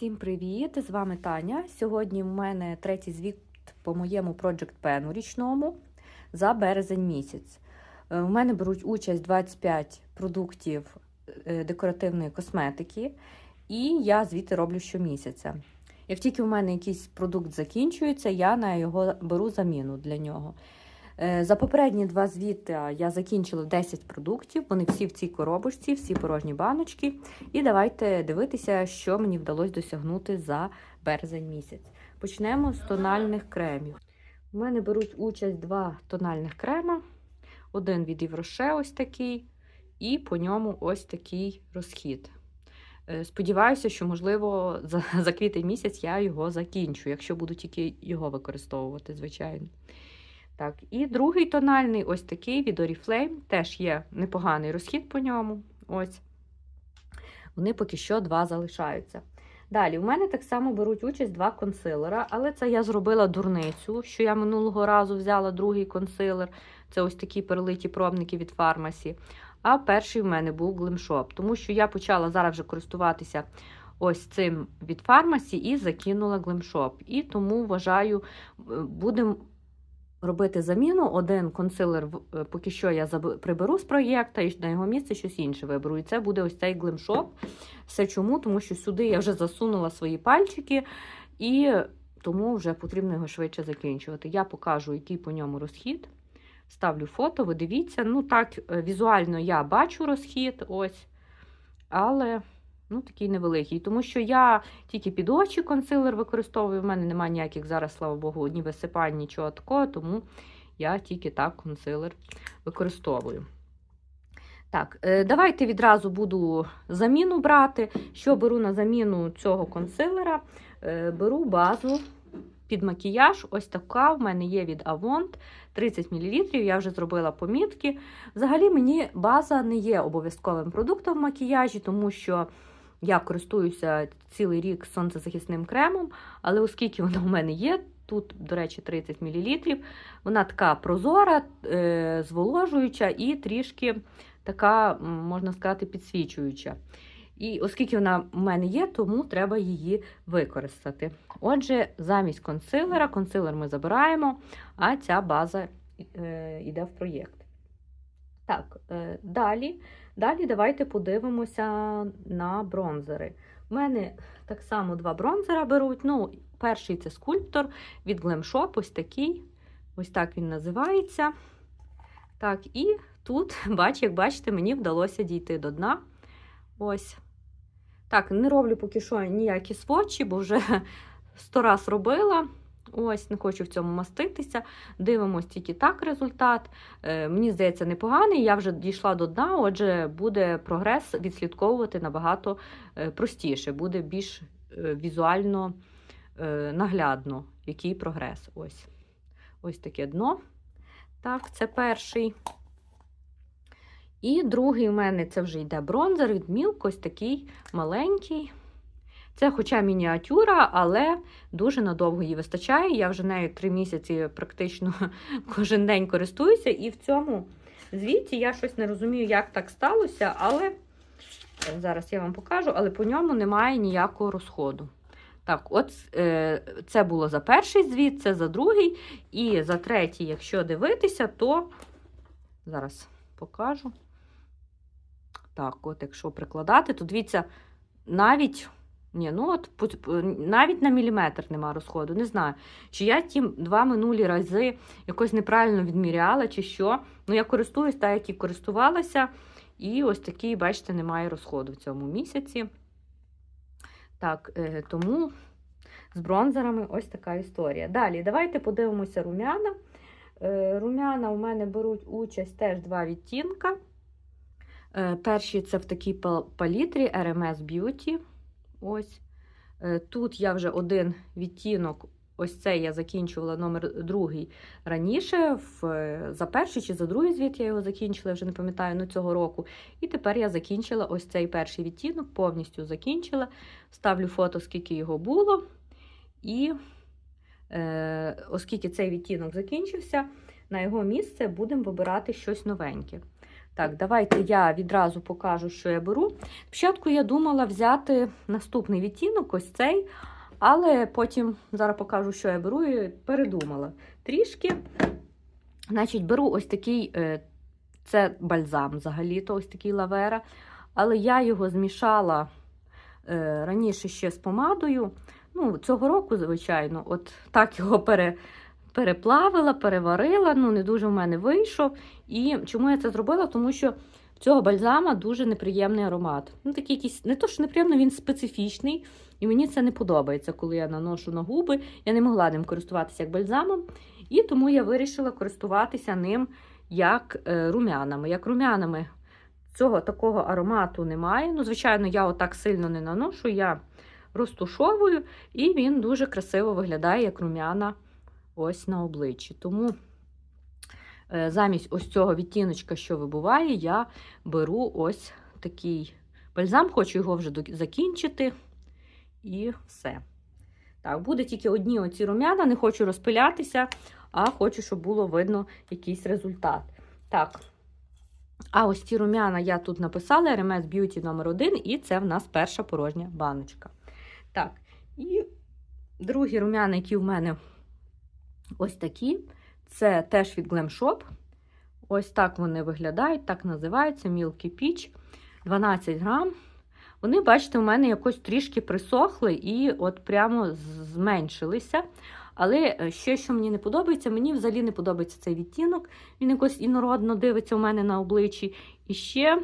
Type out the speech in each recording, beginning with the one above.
Всім привіт! З вами Таня. Сьогодні в мене третій звіт по моєму Project Pen річному за березень місяць. Е, У мене беруть участь 25 продуктів е, декоративної косметики, і я звіти роблю щомісяця. Як тільки у мене якийсь продукт закінчується, я на його беру заміну для нього. Е, За попередні два звіти я закінчила 10 продуктів, вони всі в цій коробочці, всі порожні баночки. І давайте дивитися, що мені вдалося досягнути за березень місяць. Почнемо з тональних кремів. У мене беруть участь два тональних крема. Один від Євроше ось такий, і по ньому ось такий розхід. Е, Сподіваюся, що, можливо, за, за квітень місяць я його закінчу, якщо буду тільки його використовувати, звичайно. Так, і другий тональний, ось такий від Oriflame, теж є непоганий розхід по ньому. Ось. Вони поки що два залишаються. Далі, у мене так само беруть участь два консилера, але це я зробила дурницю, що я минулого разу взяла другий консилер. Це ось такі перелиті пробники від фармасі. А перший в мене був Glimshop, тому що я почала зараз вже користуватися ось цим від фармасі і закинула Glimshop. І тому вважаю, будемо робити заміну. Один консилер поки що я приберу з проєкта і на його місце щось інше виберу. І це буде ось цей Glimshop. Все чому? Тому що сюди я вже засунула свої пальчики, і тому вже потрібно його швидше закінчувати. Я покажу, який по ньому розхід. Ставлю фото, ви дивіться. Ну, так, е, візуально я бачу розхід, ось, але ну, такий невеликий. Тому що я тільки під очі консилер використовую. У мене немає ніяких зараз, слава Богу, ні висипань, нічого такого, тому я тільки так консилер використовую. Так, е, давайте відразу буду заміну брати. Що беру на заміну цього консилера? Е, Беру базу під макіяж. Ось така в мене є від Avon 30 мл. Я вже зробила помітки. Взагалі, мені база не є обов'язковим продуктом в макіяжі, тому що я користуюся цілий рік сонцезахисним кремом, але оскільки вона у мене є, тут, до речі, 30 мл, вона така прозора, е, зволожуюча і трішки така, можна сказати, підсвічуюча. І оскільки вона в мене є, тому треба її використати. Отже, замість консилера, консилер ми забираємо, а ця база е, йде в проєкт. Так, е, далі, далі давайте подивимося на бронзери. У мене так само два бронзера беруть. Ну, перший це скульптор від Glam Shop, ось такий. Ось так він називається. Так, і тут, бач, як бачите, мені вдалося дійти до дна. Ось. Так, не роблю поки що ніякі свочі, бо вже сто раз робила. Ось, не хочу в цьому маститися. Дивимось тільки так результат. Е, мені здається, непоганий. Я вже дійшла до дна, отже, буде прогрес відслідковувати набагато е, простіше, буде більш е, візуально е, наглядно, який прогрес. Ось. Ось таке дно. Так, це перший. І другий у мене це вже йде бронзер від Milk, ось такий маленький. Це, хоча мініатюра, але дуже надовго її вистачає. Я вже нею три місяці практично кожен день користуюся. І в цьому звіті я щось не розумію, як так сталося, але зараз я вам покажу, але по ньому немає ніякого розходу. Так, от е, це було за перший звіт, це за другий. І за третій, якщо дивитися, то зараз покажу. Так, от якщо прикладати, то дивіться, навіть. Ні, ну от навіть на міліметр нема розходу. Не знаю, чи я ті два минулі рази якось неправильно відміряла, чи що. Ну, я користуюсь так, як і користувалася. І ось такий, бачите, немає розходу в цьому місяці. Так, е, тому з бронзерами ось така історія. Далі, давайте подивимося румяна. Е, румяна у мене беруть участь теж два відтінка. Е, перші це в такій палітрі RMS Beauty. Ось. Тут я вже один відтінок, ось цей я закінчувала номер другий раніше. В, За перший чи за другий звіт я його закінчила, вже не пам'ятаю, ну цього року. І тепер я закінчила ось цей перший відтінок, повністю закінчила. Ставлю фото, скільки його було. І е, оскільки цей відтінок закінчився, на його місце будемо вибирати щось новеньке. Так, давайте я відразу покажу, що я беру. Спочатку я думала взяти наступний відтінок, ось цей, але потім зараз покажу, що я беру, і передумала трішки. Значить, беру ось такий, е, це бальзам взагалі-то, ось такий лавера. Але я його змішала е, раніше ще з помадою. Ну, Цього року, звичайно, от так його пере, переплавила, переварила. Ну, не дуже в мене вийшов. І чому я це зробила? Тому що в цього бальзама дуже неприємний аромат. Ну, такий якийсь, Не то, що неприємно, він специфічний. І мені це не подобається, коли я наношу на губи. Я не могла ним користуватися як бальзамом. І тому я вирішила користуватися ним як е, румянами. Як румянами цього такого аромату немає. Ну, звичайно, я отак сильно не наношу, я розтушовую, і він дуже красиво виглядає, як румяна ось на обличчі. Тому е, замість ось цього відтіночка, що вибуває, я беру ось такий бальзам, хочу його вже закінчити. І все. Так, буде тільки одні оці рум'яна, не хочу розпилятися, а хочу, щоб було видно якийсь результат. Так, а ось ці рум'яна я тут написала RMS Beauty номер 1 і це в нас перша порожня баночка. Так, і другі рум'яна, які в мене ось такі, це теж від Glam Shop. Ось так вони виглядають, так називаються Milky Peach 12 грам. Вони, бачите, у мене якось трішки присохли і от прямо зменшилися. Але е, ще, що мені не подобається, мені взагалі не подобається цей відтінок. Він якось інородно дивиться у мене на обличчі. І ще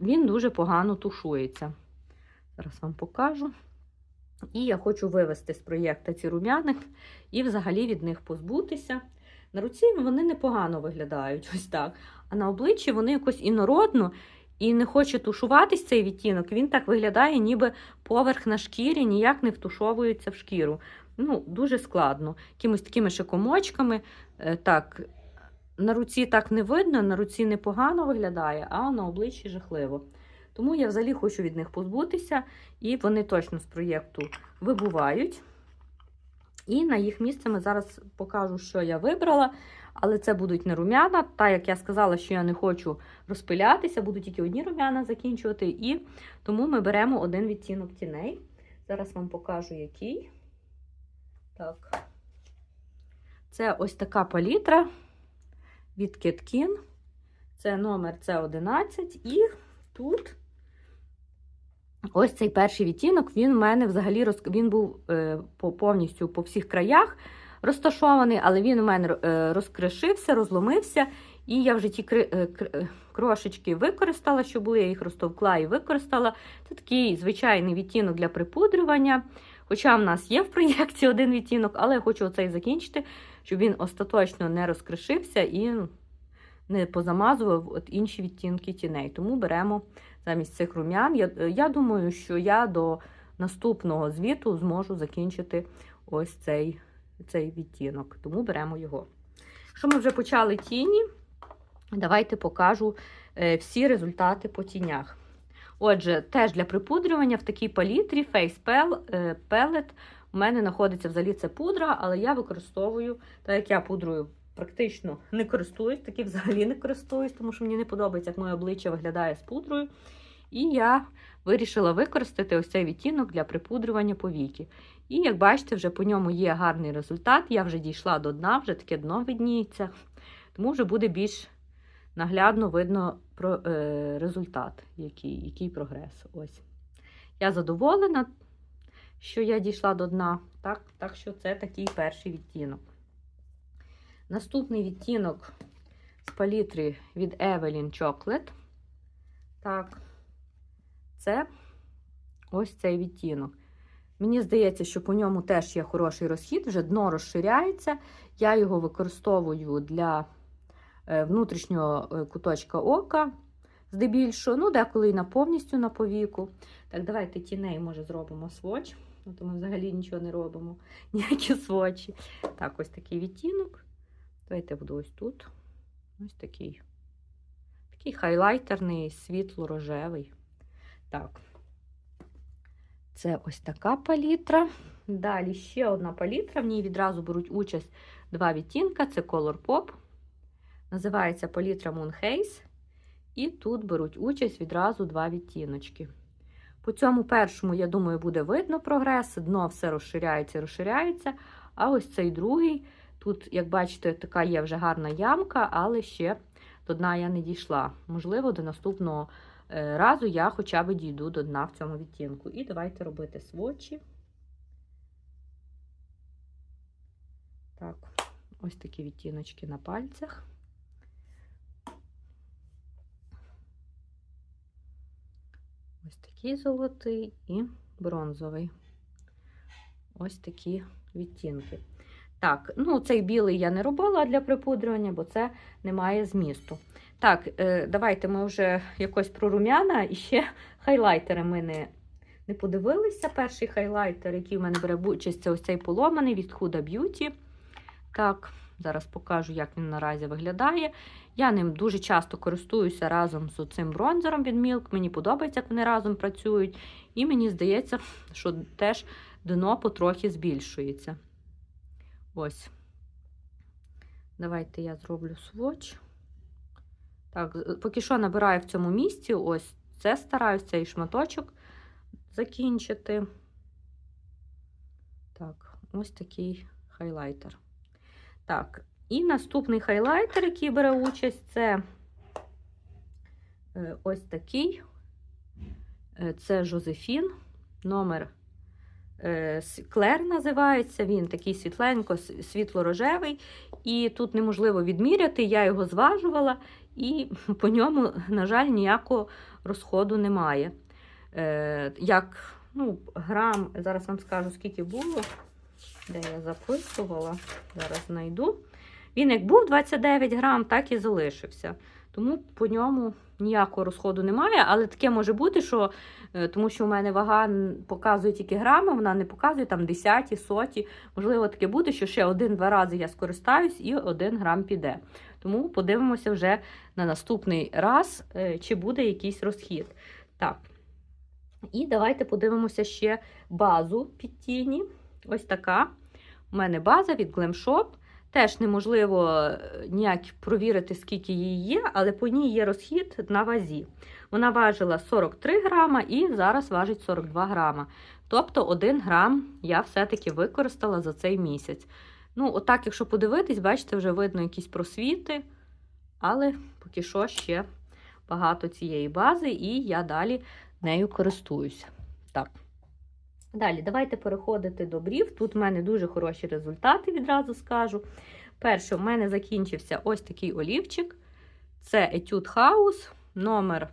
він дуже погано тушується. Зараз вам покажу. І я хочу вивести з проєкту ці рум'яни і взагалі від них позбутися. На руці вони непогано виглядають, ось так. А на обличчі вони якось інородно і не хоче тушуватись цей відтінок. Він так виглядає, ніби поверх на шкірі ніяк не втушовується в шкіру. Ну, Дуже складно. Якимось такими ще комочками. Е, так, На руці так не видно, на руці непогано виглядає, а на обличчі жахливо. Тому я взагалі хочу від них позбутися, і вони точно з проєкту вибувають. І на їх місце ми зараз покажу, що я вибрала. Але це будуть не рум'яна. Так як я сказала, що я не хочу розпилятися, буду тільки одні рум'яна закінчувати. І тому ми беремо один відтінок тіней. Зараз вам покажу, який. Так. Це ось така палітра від Кеткін. Це номер С11. І тут ось цей перший відтінок, він в мене взагалі роз... він був е, повністю по всіх краях розташований, але він у мене е, розкришився, розломився. І я вже ті е, крошечки використала, що були, я їх розтовкла і використала. Це такий звичайний відтінок для припудрювання. Хоча в нас є в проєкті один відтінок, але я хочу оцей закінчити, щоб він остаточно не розкришився і не позамазував от інші відтінки тіней. Тому беремо замість цих рум'ян. Я, я думаю, що я до наступного звіту зможу закінчити ось цей, цей відтінок, тому беремо його. Якщо ми вже почали тіні, давайте покажу е, всі результати по тінях. Отже, теж для припудрювання в такій палітрі Face Pellet у мене знаходиться взагалі це пудра, але я використовую, так як я пудрою практично не користуюсь, таки взагалі не користуюсь, тому що мені не подобається, як моє обличчя виглядає з пудрою. І я вирішила використати ось цей відтінок для припудрювання повіки. І, як бачите, вже по ньому є гарний результат. Я вже дійшла до дна, вже таке дно видніється, тому вже буде більш наглядно видно про, е, результат, який який прогрес. Ось. Я задоволена, що я дійшла до дна. Так, так що це такий перший відтінок. Наступний відтінок з палітри від Evelyn Chocolate. Так, це ось цей відтінок. Мені здається, що по ньому теж є хороший розхід, вже дно розширяється. Я його використовую для е, внутрішнього е, куточка ока, здебільшого, ну, деколи і на повністю на повіку. Так, давайте тіней, може, зробимо своч. Ну, ми взагалі нічого не робимо, ніякі свочі. Так, ось такий відтінок. Давайте буду ось тут. Ось такий. Такий хайлайтерний, світло-рожевий. Так. Це ось така палітра. Далі ще одна палітра. В ній відразу беруть участь два відтінка: це Color Pop. Називається Палітра Moon Haze. І тут беруть участь відразу два відтіночки. По цьому першому, я думаю, буде видно прогрес, дно все розширяється, розширяється. А ось цей другий, тут, як бачите, така є вже гарна ямка, але ще до дна я не дійшла. Можливо, до наступного е, разу я хоча б дійду до дна в цьому відтінку. І давайте робити свочі. Так, ось такі відтіночки на пальцях. Ось такий золотий і бронзовий. Ось такі відтінки. Так, ну цей білий я не робила для припудрювання, бо це не має змісту. Так, е, давайте ми вже якось про рум'яна і ще хайлайтери ми не, не подивилися. Перший хайлайтер, який в мене бере участь, це ось цей поломаний від Huda Beauty. Так, зараз покажу, як він наразі виглядає. Я ним дуже часто користуюся разом з цим бронзером від Milk. Мені подобається, як вони разом працюють. І мені здається, що теж дно потрохи збільшується. Ось. Давайте я зроблю сводч. Так, поки що набираю в цьому місці. Ось це стараюся цей шматочок закінчити. Так, ось такий хайлайтер. Так, і наступний хайлайтер, який бере участь, це е, ось такий. Е, Це Жозефін, номер Клер називається. Він такий світленько, світло-рожевий. І тут неможливо відміряти, я його зважувала, і по ньому, на жаль, ніякого розходу немає. Як ну, грам, зараз вам скажу, скільки було де я записувала, зараз знайду. Він як був 29 грам, так і залишився. Тому по ньому ніякого розходу немає. Але таке може бути, що е, тому що у мене вага показує тільки грами, вона не показує там десяті, соті. Можливо, таке буде, що ще один-два рази я скористаюсь і один грам піде. Тому подивимося вже на наступний раз, е, чи буде якийсь розхід. Так. І давайте подивимося ще базу під тіні. Ось така. У мене база від Glam Shop. Теж неможливо е, ніяк провірити, скільки її є, але по ній є розхід на вазі. Вона важила 43 грама і зараз важить 42 грама. Тобто 1 грам я все-таки використала за цей місяць. Ну, отак, якщо подивитись, бачите, вже видно якісь просвіти, але поки що ще багато цієї бази, і я далі нею користуюся. Так. Далі, давайте переходити до брів. Тут в мене дуже хороші результати, відразу скажу. Перше, в мене закінчився ось такий олівчик. Це Etude House, номер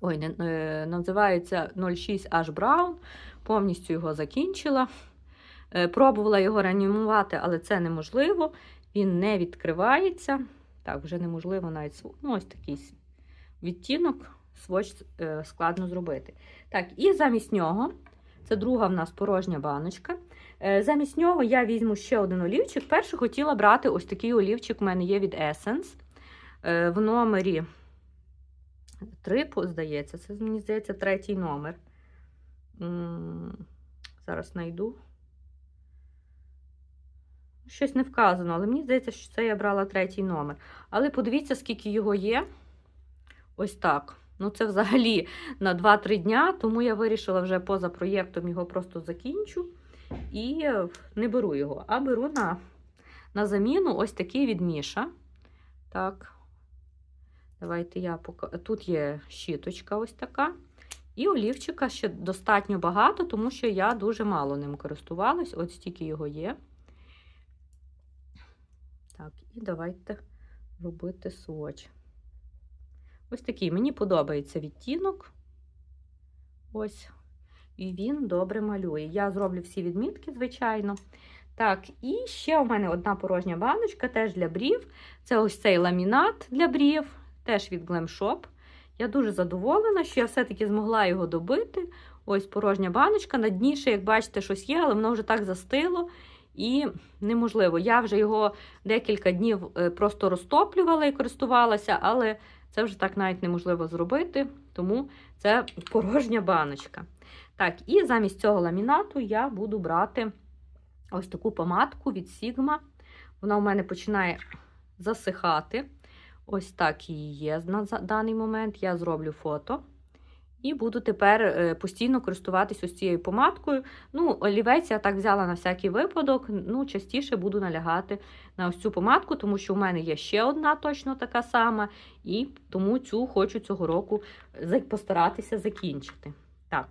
ой, не, е, називається 06 H Brown. Повністю його закінчила. Е, пробувала його реанімувати, але це неможливо. Він не відкривається. Так, вже неможливо навіть ну, ось такий відтінок, своч е, складно зробити. Так, і замість нього це друга в нас порожня баночка. Е, замість нього я візьму ще один олівчик. Перше хотіла брати ось такий олівчик, у мене є від Essence. Е, в номері 3, здається, це, мені здається, третій номер. Зараз знайду. Щось не вказано, але мені здається, що це я брала третій номер. Але подивіться, скільки його є. Ось так. Ну, це взагалі на 2-3 дня, тому я вирішила вже поза проєктом його просто закінчу і не беру його, а беру на на заміну ось такий від Міша. Так, давайте я покажу. Тут є щіточка ось така. І олівчика ще достатньо багато, тому що я дуже мало ним користувалась, ось стільки його є. Так, і давайте робити своч. Ось такий мені подобається відтінок. Ось. І він добре малює. Я зроблю всі відмітки, звичайно. Так, і ще у мене одна порожня баночка, теж для брів. Це ось цей ламінат для брів, теж від Glam Shop. Я дуже задоволена, що я все-таки змогла його добити. Ось порожня баночка. На дні ще, як бачите, щось є, але воно вже так застило. І неможливо. Я вже його декілька днів е, просто розтоплювала і користувалася, але це вже так навіть неможливо зробити, тому це порожня баночка. Так, і замість цього ламінату я буду брати ось таку помадку від Sigma. Вона у мене починає засихати. Ось так і є на даний момент. Я зроблю фото. І буду тепер е, постійно користуватись ось цією помадкою. Ну, олівець я так взяла на всякий випадок. Ну, частіше буду налягати на ось цю помадку, тому що в мене є ще одна точно така сама, і тому цю хочу цього року постаратися закінчити. Так.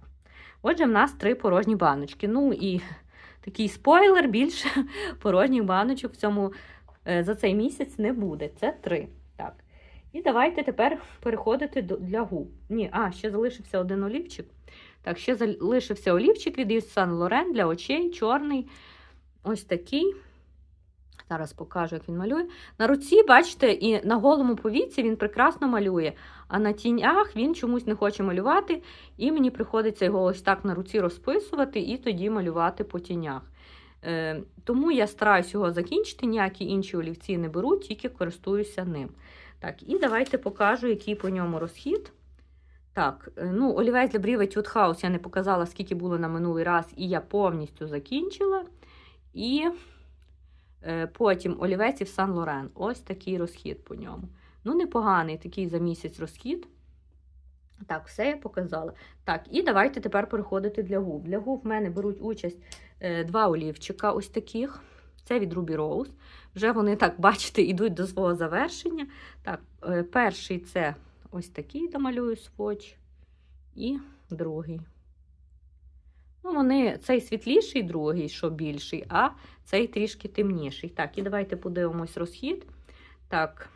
Отже, в нас три порожні баночки. Ну і такий спойлер, більше порожніх баночок в цьому е, за цей місяць не буде. Це три. І давайте тепер переходити до, для губ. Ні, а, ще залишився один олівчик. Так, ще залишився олівчик від Yves Saint Laurent для очей, чорний. Ось такий. Зараз покажу, як він малює. На руці, бачите, і на голому повіці він прекрасно малює, а на тінях він чомусь не хоче малювати, і мені приходиться його ось так на руці розписувати і тоді малювати по тінях. Е, тому я стараюсь його закінчити, ніякі інші олівці не беру, тільки користуюся ним. Так, і давайте покажу, який по ньому розхід. Так, е, ну, олівець для бріве Tooth House я не показала, скільки було на минулий раз, і я повністю закінчила. І е, потім олівець і в Сан Лорен. Ось такий розхід по ньому. Ну, непоганий такий за місяць розхід. Так, все я показала. Так, і давайте тепер переходити для губ. Для губ в мене беруть участь е, два олівчика, ось таких. Це від Ruby Rose. Вже вони, так, бачите, йдуть до свого завершення. Так, е, перший це ось такий домалюю сводч. І другий. Ну, вони, цей світліший, другий, що більший, а цей трішки темніший. Так, і давайте подивимось розхід. Так,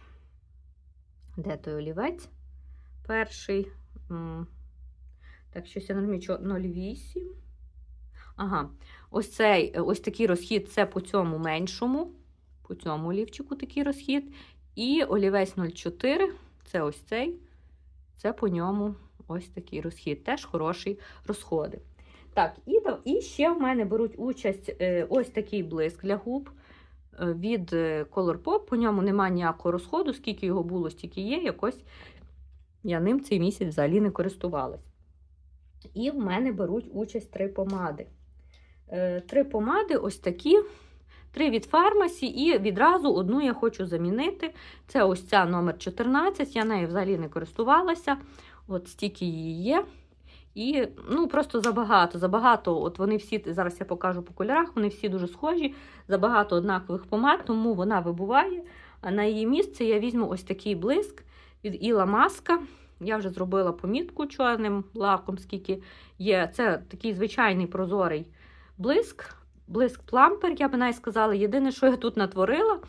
де той олівець? Перший. Так, щось я розумію, 0,8. Ага, ось цей, ось такий розхід це по цьому меншому. По цьому олівчику такий розхід. І олівець 0,4, це ось цей. Це по ньому ось такий розхід. Теж хороші розходи. Так, і, і ще в мене беруть участь е, ось такий блиск для губ е, від е, Colourpop. По ньому немає ніякого розходу, скільки його було, стільки є. Якось я ним цей місяць взагалі не користувалась. І в мене беруть участь три помади. Е, Три помади ось такі. Три від фармасі, і відразу одну я хочу замінити. Це ось ця номер 14. Я нею взагалі не користувалася. От стільки її є. І ну, просто забагато. Забагато, от вони всі, зараз я покажу по кольорах, вони всі дуже схожі, забагато однакових помад, тому вона вибуває. А на її місце я візьму ось такий блиск від Іла Маска. Я вже зробила помітку чорним лаком, скільки є. Це такий звичайний прозорий блиск. Блиск плампер, я би навіть сказала. Єдине, що я тут натворила,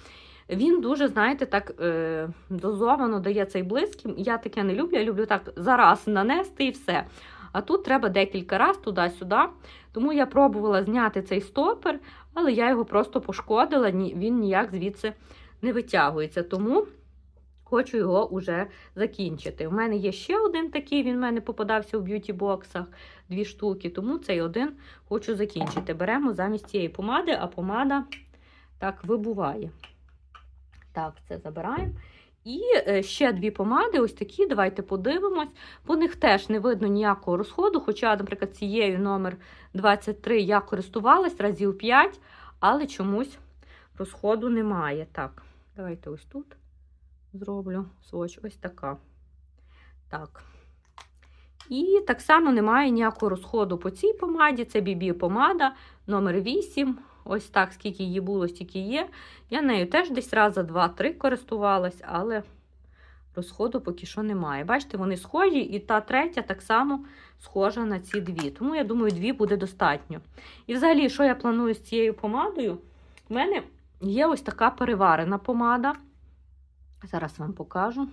він дуже, знаєте, так е, дозовано дає цей блиск. Я таке не люблю. Я люблю так зараз нанести і все. А тут треба декілька разів туди-сюди. Тому я пробувала зняти цей стопер, але я його просто пошкодила, він ніяк звідси не витягується. Тому хочу його вже закінчити. У мене є ще один такий, він в мене попадався у б'юті-боксах, дві штуки, тому цей один хочу закінчити. Беремо замість цієї помади, а помада так вибуває. Так, це забираємо. І е, ще дві помади, ось такі, давайте подивимось. По них теж не видно ніякого розходу. Хоча, наприклад, цією номер 23 я користувалась разів 5, але чомусь розходу немає. Так, давайте ось тут зроблю сводч. Ось така. Так. І так само немає ніякого розходу по цій помаді. Це BB помада номер 8. Ось так, скільки її було, стільки є. Я нею теж десь раз за 2-3 користувалась, але розходу поки що немає. Бачите, вони схожі, і та третя так само схожа на ці дві. Тому я думаю, дві буде достатньо. І взагалі, що я планую з цією помадою? У мене є ось така переварена помада. Зараз вам покажу.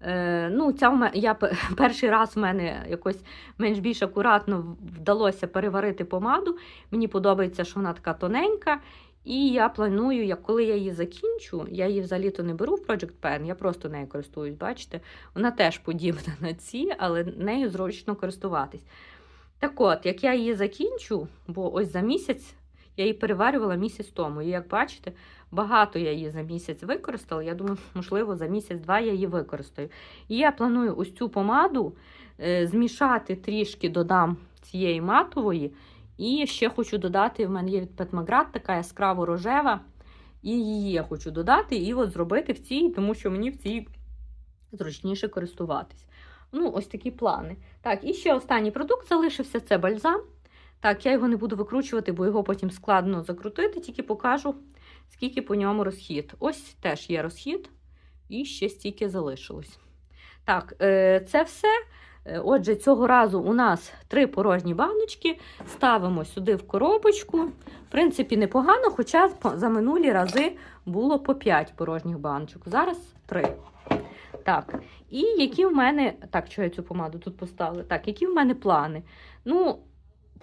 Е, ну, ця я перший раз в мене якось менш більш акуратно вдалося переварити помаду. Мені подобається, що вона така тоненька. І я планую, як коли я її закінчу, я її взагалі-то не беру в Project Pen, я просто нею користуюсь, бачите? Вона теж подібна на ці, але нею зручно користуватись. Так от, як я її закінчу, бо ось за місяць я її переварювала місяць тому. І як бачите, багато я її за місяць використала. Я думаю, можливо, за місяць-два я її використаю. І я планую ось цю помаду е, змішати трішки, додам цієї матової. І ще хочу додати: в мене є від Петмаград така яскраво рожева. І її я хочу додати, і от зробити в цій, тому що мені в цій зручніше користуватись. Ну, ось такі плани. Так, і ще останній продукт залишився це бальзам. Так, я його не буду викручувати, бо його потім складно закрутити, тільки покажу, скільки по ньому розхід. Ось теж є розхід, і ще стільки залишилось. Так, е, це все. Е, Отже, цього разу у нас три порожні баночки. Ставимо сюди в коробочку. В принципі, непогано, хоча за минулі рази було по 5 порожніх баночок. Зараз 3. Так, і які в мене. Так, що я цю помаду тут поставила? Так, які в мене плани? Ну,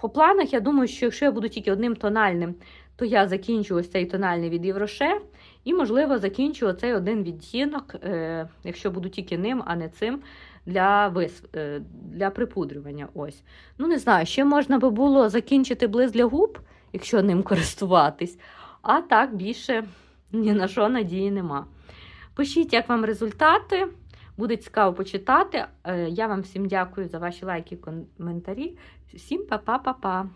по планах, я думаю, що якщо я буду тільки одним тональним, то я закінчу ось цей тональний від Євроше. І, можливо, закінчу оцей один відтінок, е, якщо буду тільки ним, а не цим, для вис... е, для припудрювання. Ось. Ну, не знаю, ще можна би було закінчити близ для губ, якщо ним користуватись. А так більше ні на що надії нема. Пишіть, як вам результати. Буде цікаво почитати. Е, Я вам всім дякую за ваші лайки і коментарі. Всім па-па-па-па!